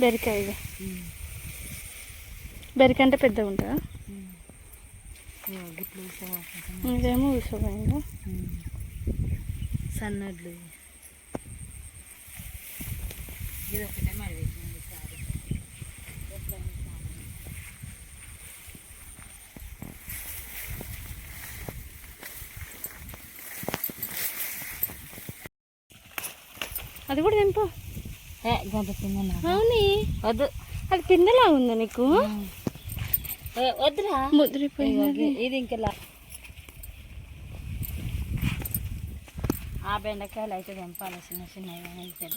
బెరికాయ ఇది. బెరికాయ అంటే పెద్దగా ఉంటుందా? ఇదేమో ఉసపోయిందా సన్నడ్లు. ఇది ఒకటే మరి వేసింది సారీ అది కూడా తెంపు. గంట తిన్నా అవుని. వద్దు. అది పిందెలా ఉందా నీకు? వద్దురా. ముద్రిపోయింది ఇది ఇంకా లా- ఆ బెండకాయలు అయితే తెంపాలి చిన్న చిన్నవి పెద్ద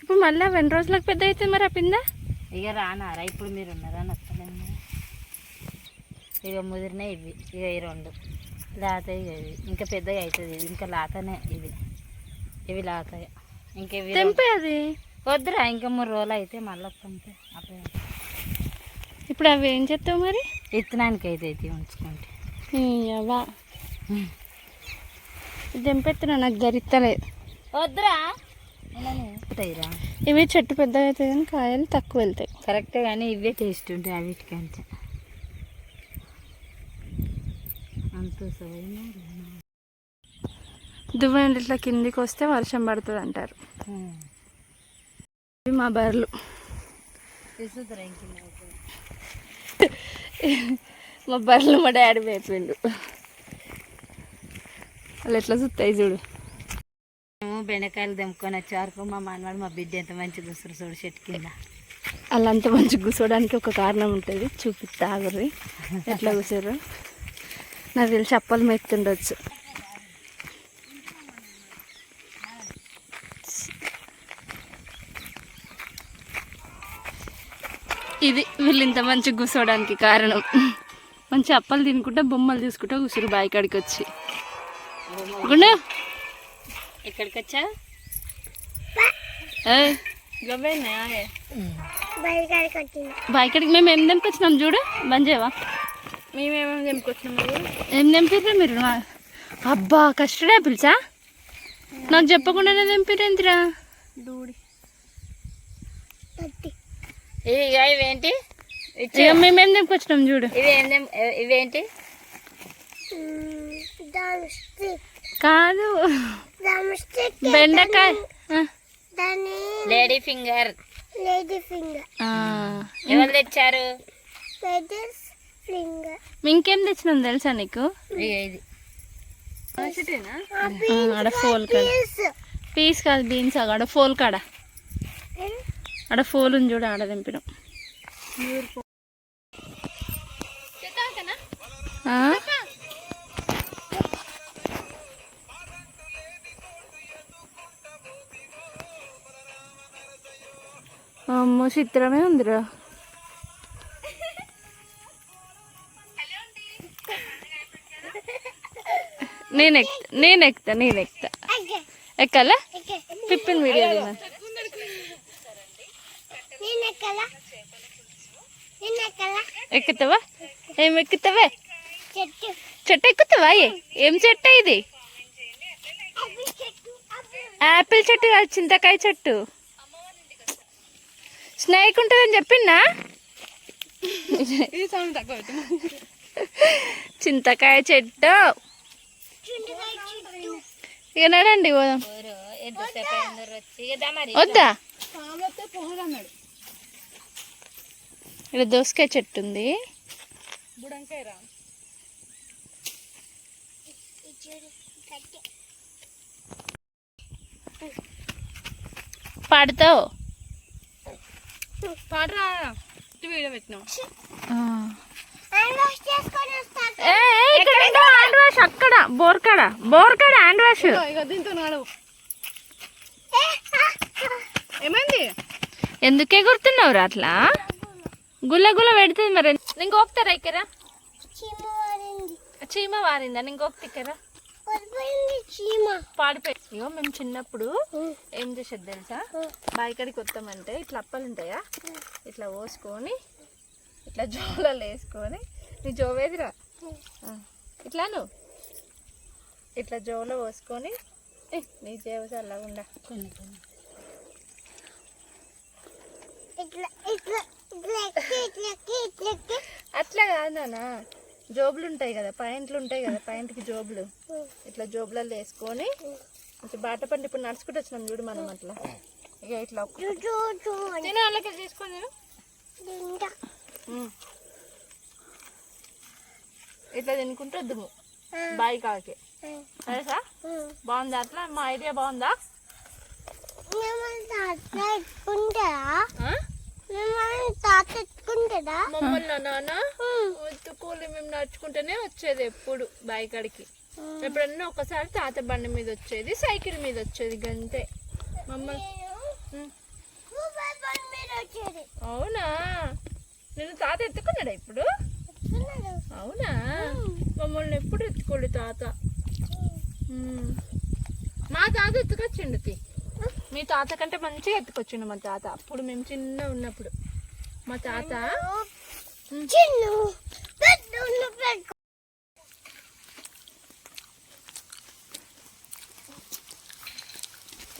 ఇప్పుడు మళ్ళీ రెండు రోజులకు పెద్ద అవుతుంది మరి ఆ పింద? ఇక రానారా? ఇప్పుడు మీరు ఉన్నారా? నచ్చలేదు? ఇక ముదిరినాయి ఇవి. ఇక ఈ రెండు. లేత ఇక ఇవి. ఇంకా పెద్దగా అవుతుంది. ఇది ఇంకా లాతనే ఇది ఇవి ఇవి రెండు- తెంపే అది. వద్దురా ఇంకా మూడు రోజులు అయితే మళ్ళీ పంపే అప్పుడు ఇప్పుడు అవి ఏం చేస్తావు మరి? విత్తనానికి అయితే అయితే ఉంచుకుంటే. అవ్వా. తెంపెత్తున్నా నాకు గరిత్తలేదు. వద్దురా. అవుతాయిరా ఇవి చెట్టు పెద్దగా అవుతాయి కానీ కాయలు తక్కువ వెళ్తాయి. కరెక్టే కానీ ఇవే టేస్ట్ ఉంటాయి అవిటికంటే అంత. దువ్వెండి ఇట్లా కిందికి వస్తే వర్షం పడుతుంది అంటారు ఇవి మా బర్రెలు. మా బర్రెలు మా డాడీ వేపిండు వాళ్ళు ఎట్లా చూస్తాయి చూడు. మేము బెండకాయలు తెంపుకొని వచ్చే వరకు మా మనవాడు మా బిడ్డ ఎంత మంచి చూస్తారు చూడు చెట్టు కింద. వాళ్ళు అంత మంచి కూర్చోడానికి ఒక కారణం ఉంటుంది. చూపిస్తా ఆగుర్రి. ఎట్లా కూర్చోరు నాకు తెలిసి చెప్పలు మెత్తుండొచ్చు ఇది వీళ్ళు ఇంత మంచి కూర్చోడానికి కారణం. మంచి అప్పలు తినుకుంటా బొమ్మలు తీసుకుంటా కూర్చురు బాయి కాడికి వచ్చి. గుండు. ఎక్కడికి వచ్చా? బాయి కాడికి మేము ఏం తెంపుకొచ్చినాం చూడు? బంద్ చేయవా మేమేమేమి తెంపుకొచ్చినాం ఏం తెంపిర్రు మీరు? అబ్బా కస్టర్డ్ యాపిల్సా? నాకు చెప్పకుండానే తెంపిరేంటిరా దూడి. ఇవి ఇగో ఇవేంటి ఇక మేమేం తెంపుకొచ్చినాం చూడు. ఇవి ఇవేంటి? కాదు. బెండకాయ. Lady finger. ఆ. ఎవరు తెచ్చారు? ఇంకేం తెచ్చినాం తెలుసా నీకు? ఇది. ఆడ ఫోల్ కాడ పీస్ కాదు బీన్స్ ఆడ ఫోల్ కాడ ఆడ ఫోల్ చూడ చూడు ఆడ తెంపినాం. అమ్మో చిత్రమే ఉందిరా. నేను ఎక్కుతా నేను ఎక్కుతా నేను ఎక్కుతా ఎక్కాలా? పిప్పిన వీడియో ఎక్కుతావా? ఏం ఎక్కుతావే? చెట్టు. ఎక్కుతావా? ఏ? ఏం చెట్టు ఇది? యాపిల్ చెట్టు కాదు చింతకాయ చెట్టు. స్నేక్ ఉంటుందని చెప్పిందా చింతకాయ చెట్టు. ఇక నడండి పోదాం. వద్దా? ఇక్కడ దోసకాయ చెట్టు ఉంది. పాడతావు? పాడరా. హ్యాండ్ వాష్ అక్కడ బోర్ కాడ బోర్ కాడ హ్యాండ్ వాష్ ఏమైంది? ఎందుకే గుర్తున్నావు అట్లా? గుల్ల గుల్ల పెడుతుంది మరి. నేను గోపుతారా ఇక్కరా చీమ వారిందా. నీకు గోపుతా ఇక్కరా పాడిపోయి మేము చిన్నప్పుడు ఏం చేసేది తెలుసా? బాయికాడికి వస్తామంటే ఇట్లా అప్పలు ఉంటాయా? ఇట్లా పోసుకొని ఇట్లా జోలలు వేసుకొని నీ జోవేదిరా ఇట్లా నువ్వు? ఇట్లా జోలో పోసుకొని నీ జేవస అలా ఉండ ఇట్లా ఇట్లా. అట్లా కాదు నాన్న. జోబులు ఉంటాయి కదా పాయింట్లు ఉంటాయి కదా పాయింట్కి జోబులు. ఇట్లా జోబులలో వేసుకొని కొంచెం బాట పండి ఇప్పుడు నడుచుకుంటూ వచ్చినాం చూడు మనం అట్లా. ఇక ఇట్లా తిను వాళ్ళకి తీసుకొని. ఇట్లా తినుకుంటూ వద్దుము. బాయి కాకి. తెలుసా? బాగుందా అట్లా? మా ఐడియా బాగుందా? మమ్మల్ని నాన్న మేము నడుచుకుంటూనే వచ్చేది ఎప్పుడు బాయి కాడికి ఎప్పుడన్నా ఒకసారి తాత బండి మీద వచ్చేది సైకిల్ మీద వచ్చేది గంతే. మమ్మల్ని. అవునా? నేను తాత ఎత్తుకున్నాడా ఇప్పుడు? అవునా? మమ్మల్ని ఎప్పుడు ఎత్తుకోడు తాత. మా తాత ఎత్తుకొచ్చిండు తి. మీ తాత కంటే మంచిగా ఎత్తుకొచ్చిండు మా తాత. అప్పుడు మేము చిన్న ఉన్నప్పుడు. మా తాత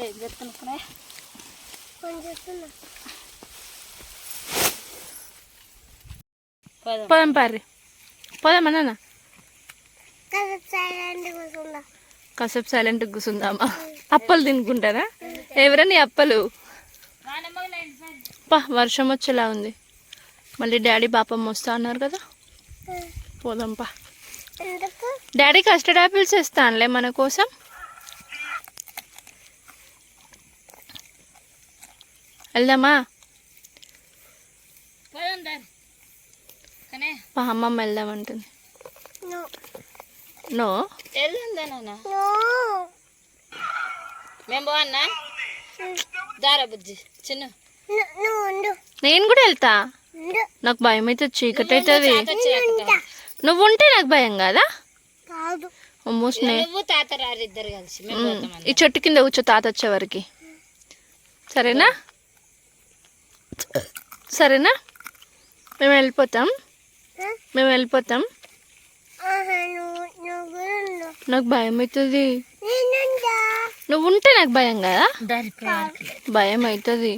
ఏం చెప్తున్నా పోదాం. పోదాం పారి పోదాం అన్న కాసేపు సైలెంట్ కూర్చుందామా? అప్పలు తినుకుంటారా? ఎవరని అప్పలు పా వర్షం వచ్చేలా ఉంది. మళ్ళీ డాడీ పాపం వస్తా అన్నారు కదా? పోదాం పా. డాడీ కస్టర్డ్ యాపిల్స్ ఇస్తానులే మన కోసం. వెళ్దామా? పా అమ్మమ్మ వెళ్దాం అంటుంది. నో. వెళ్ళిందా నాన్న. మేము బాగున్నా దారా బుజ్జి చిన్న. నేను కూడా వెళ్తా. నాకు భయం అయితే చీకటి అవుతుంది. నువ్వు ఉంటే నాకు భయం కదా? ఈ చెట్టు కింద కూర్చో తాత వచ్చే వరకు. సరేనా? సరేనా? మేము వెళ్ళిపోతాం. మేము వెళ్ళిపోతాం. నాకు భయం అవుతుంది? నువ్వు ఉంటే నాకు భయం కదా? భయం అవుతుంది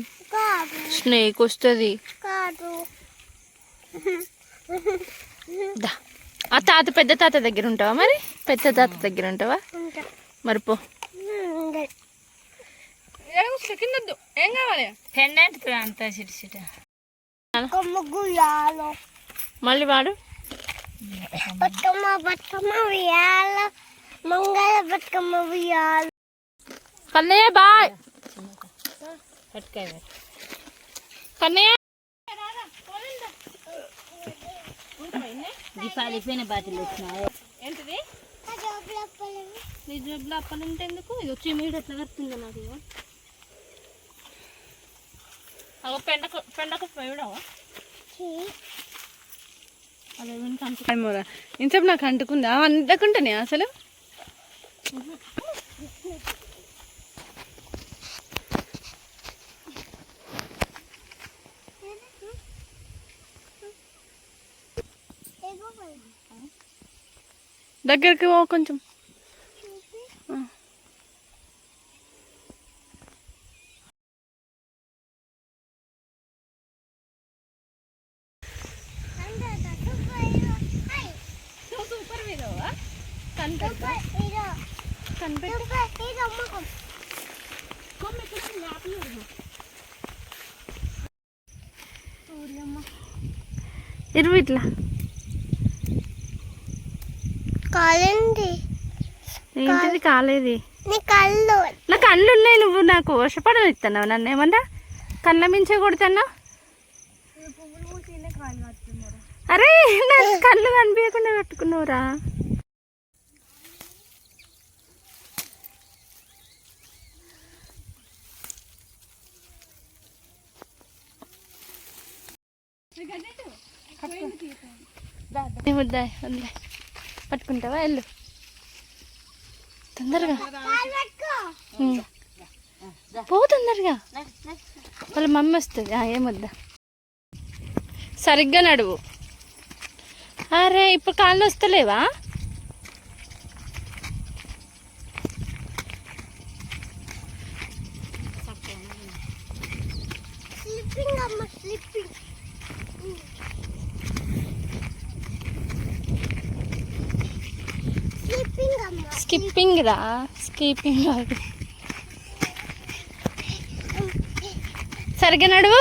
స్నేక్ వస్తుంది. కాదు. దా. ఆ తాత పెద్ద తాత దగ్గర ఉంటావా మరి? పెద్ద తాత దగ్గర ఉంటావా? ఉంటా. మరి పో. ఏం కావాలి? పెండెంట్ అంతా మళ్ళీ వాడు? బతుకమ్మ బతుకమ్మ ఉయ్యాల మంగళ బతుకమ్మ ఉయ్యాల కన్నయ్య బాయ్. కన్నయ్య. ఈ పాలిపోయిన బాటిల్ వచ్చినాయి ఏంటిది? నీ జబ్బులు అప్పలుంటే ఎందుకు ఇది వచ్చి మీడు ఎట్లా కడుతుందో నాకు పెండకు ఇంతసేపు నాకు అంటుకుందా? అంటకుంటానే అసలు? దగ్గరికి పో కొంచెం. సూపర్ ఇరువు ఇట్లా. కాలండి ఏంటిది కాలేది? నీ కళ్ళు. నా కళ్ళు ఉన్నాయి నువ్వు నాకు వర్షపడని ఇస్తున్నావు నన్ను ఏమన్నా కళ్ళ మించే కొడుతున్నా అరే నా కళ్ళు కనిపించకుండా కట్టుకున్నావురా. వద్దా వద్దా పట్టుకుంటావా? వెళ్ళు. తొందరగా. పో తొందరగా. వాళ్ళ మమ్మీ వస్తుంది. ఏమొద్దా. సరిగ్గా నడువు. అరే ఇప్పుడు కాళ్ళు వస్తలేవా స్కిప్పింగ్ రా స్కిప్పింగ్ కాదు సరిగ్గా నడువు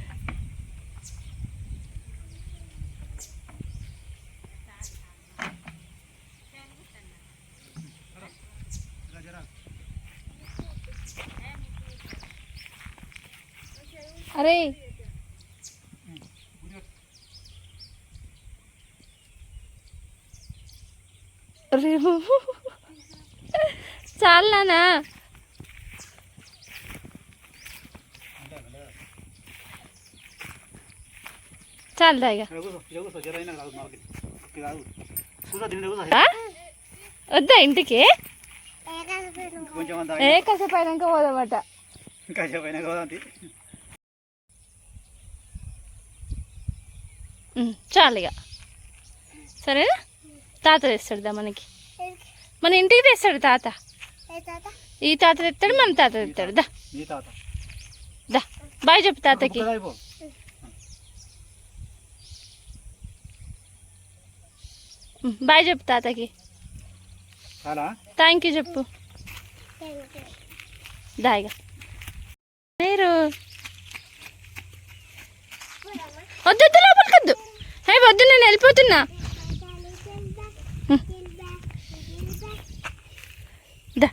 రేపు చాలానా చాలు ఇక ఆ? వద్దా ఇంటికి? ఏ కాసేపు అయినాక పోదామట. చాలు ఇక సరేనా? తాత తెస్తాడు దా మనకి. మన ఇంటికి తెస్తాడు తాత. ఈ తాత తెస్తాడు మన తాత తెస్తాడు. దా. దా. బాయ్ చెప్పు తాతకి. బాయ్ చెప్పు తాతకి. థ్యాంక్ యూ చెప్పు. దాయిగా మీరు వద్దు వద్దు లోపలికి వద్దు హే వద్దు నేను వెళ్ళిపోతున్నా దా